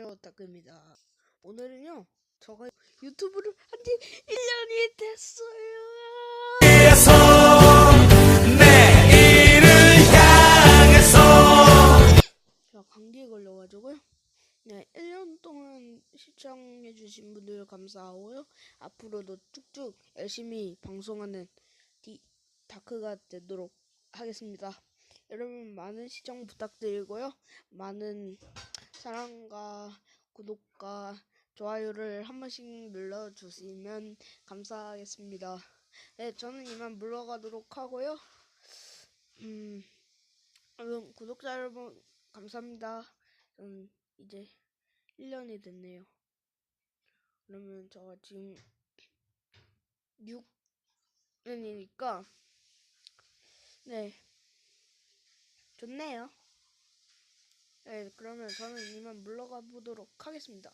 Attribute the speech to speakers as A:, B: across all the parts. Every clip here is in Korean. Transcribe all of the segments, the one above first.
A: 다크입니다. 오늘은요, 저가 유튜브를 한 지 1년이 됐어요.
B: 에서 내일을 향해서
A: 제가 감기에 걸려가지고요. 네, 1년 동안 시청해주신 분들 감사하고요. 앞으로도 쭉쭉 열심히 방송하는 디, 다크가 되도록 하겠습니다. 여러분 많은 시청 부탁드리고요. 많은 사랑과 구독과 좋아요를 한 번씩 눌러주시면 감사하겠습니다. 네, 저는 이만 물러가도록 하고요. 음, 여러분 구독자 여러분 감사합니다. 저는 이제 1년이 됐네요. 그러면 제가 지금 6년이니까 네 좋네요. 네 그러면 저는 이만 물러가 보도록 하겠습니다.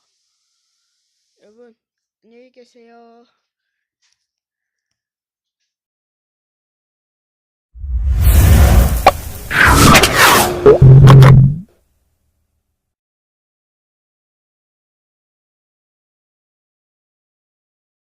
A: 여러분 안녕히 계세요.